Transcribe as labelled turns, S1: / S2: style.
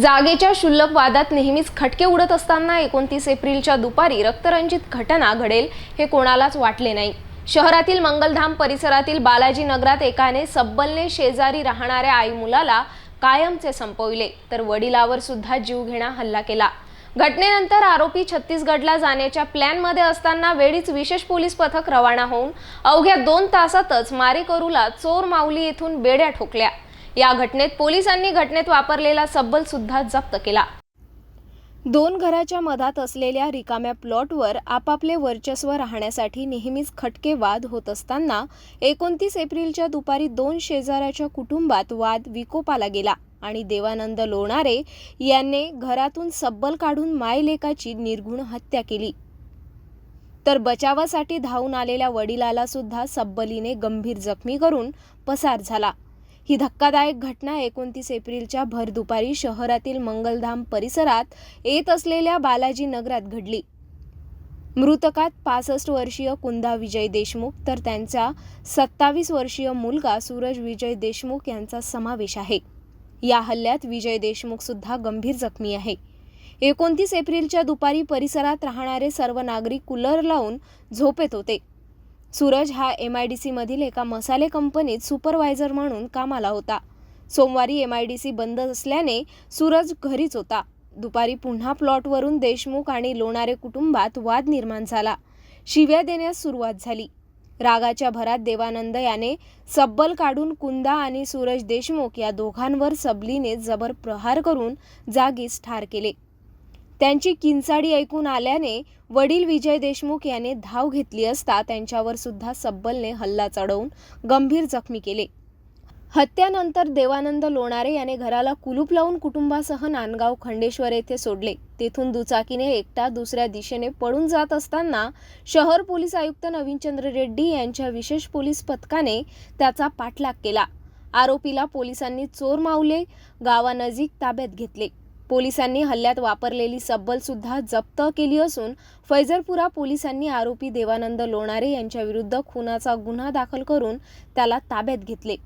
S1: जागेच्या शुल्लक वादात नेहमीच खटके उडत असताना एकोणतीस एप्रिलच्या दुपारी रक्तरंजित घटना घडेल हे कोणालाच वाटले नाही. शहरातील मंगलधाम परिसरातील बालाजी नगरात एकाने सब्बलने शेजारी राहणाऱ्या आई मुलाला कायमचे संपविले तर वडिलावर सुद्धा जीवघेणा हल्ला केला. घटनेनंतर आरोपी छत्तीसगडला जाण्याच्या प्लॅनमध्ये असताना वेळीच विशेष पोलीस पथक रवाना होऊन अवघ्या दोन तासातच मारेकरूला चोर माऊली येथून बेड्या ठोकल्या. या घटनेत पोलिसांनी घटनेत वापरलेला सब्बल सुद्धा जप्त केला. दोन घराच्या मधात असलेल्या रिकाम्या प्लॉटवर आपापले वर्चस्व राहण्यासाठी नेहमीच खटके वाद होत असताना एकोणतीस एप्रिलच्या दुपारी दोन शेजाऱ्याच्या कुटुंबात वाद विकोपाला गेला आणि देवानंद लोणारे यांनी घरातून सब्बल काढून मायलेकाची निर्घुण हत्या केली. तर बचावासाठी धावून आलेल्या वडिलाला सुद्धा सब्बलीने गंभीर जखमी करून पसार झाला. ही धक्कादायक घटना एकोणतीस एप्रिलच्या भर दुपारी शहरातील मंगलधाम परिसरात येत असलेल्या बालाजी नगरात घडली. मृतकात पासष्ट वर्षीय कुंदा विजय देशमुख तर त्यांचा सत्तावीस वर्षीय मुलगा सूरज विजय देशमुख यांचा समावेश आहे. या हल्ल्यात विजय देशमुख सुद्धा गंभीर जखमी आहे. एकोणतीस एप्रिलच्या दुपारी परिसरात राहणारे सर्व नागरिक कूलर लावून झोपेत होते. सूरज हा एम आय डी सीमधील एका मसाले कंपनीत सुपरवायझर म्हणून कामाला होता. सोमवारी एम आय डी सी बंद असल्याने सूरज घरीच होता. दुपारी पुन्हा प्लॉटवरून देशमुख आणि लोणारे कुटुंबात वाद निर्माण झाला. शिव्या देण्यास सुरुवात झाली. रागाच्या भरात देवानंद याने सब्बल काढून कुंदा आणि सूरज देशमुख या दोघांवर सबलीने जबर प्रहार करून जागीच ठार केले. त्यांची किंचाडी ऐकून आल्याने वडील विजय देशमुख याने धाव घेतली असता त्यांच्यावर सुद्धा सब्बलने हल्ला चढवून गंभीर जखमी केले. हत्यानंतर देवानंद लोणारे याने घराला कुलूप लावून कुटुंबासह नांदगाव खंडेश्वर येथे सोडले. तेथून दुचाकीने एकटा दुसऱ्या दिशेने पळून जात असताना शहर पोलीस आयुक्त नवीनचंद्र रेड्डी यांच्या विशेष पोलीस पथकाने त्याचा पाठलाग केला. आरोपीला पोलिसांनी चोर मावले गावानजीक ताब्यात घेतले. पोलिसांनी हल्ल्यात वापरलेली सब्बलसुद्धा जप्त केली असून फैजरपुरा पोलिसांनी आरोपी देवानंद लोणारे यांच्याविरुद्ध खुनाचा गुन्हा दाखल करून त्याला ताब्यात घेतले.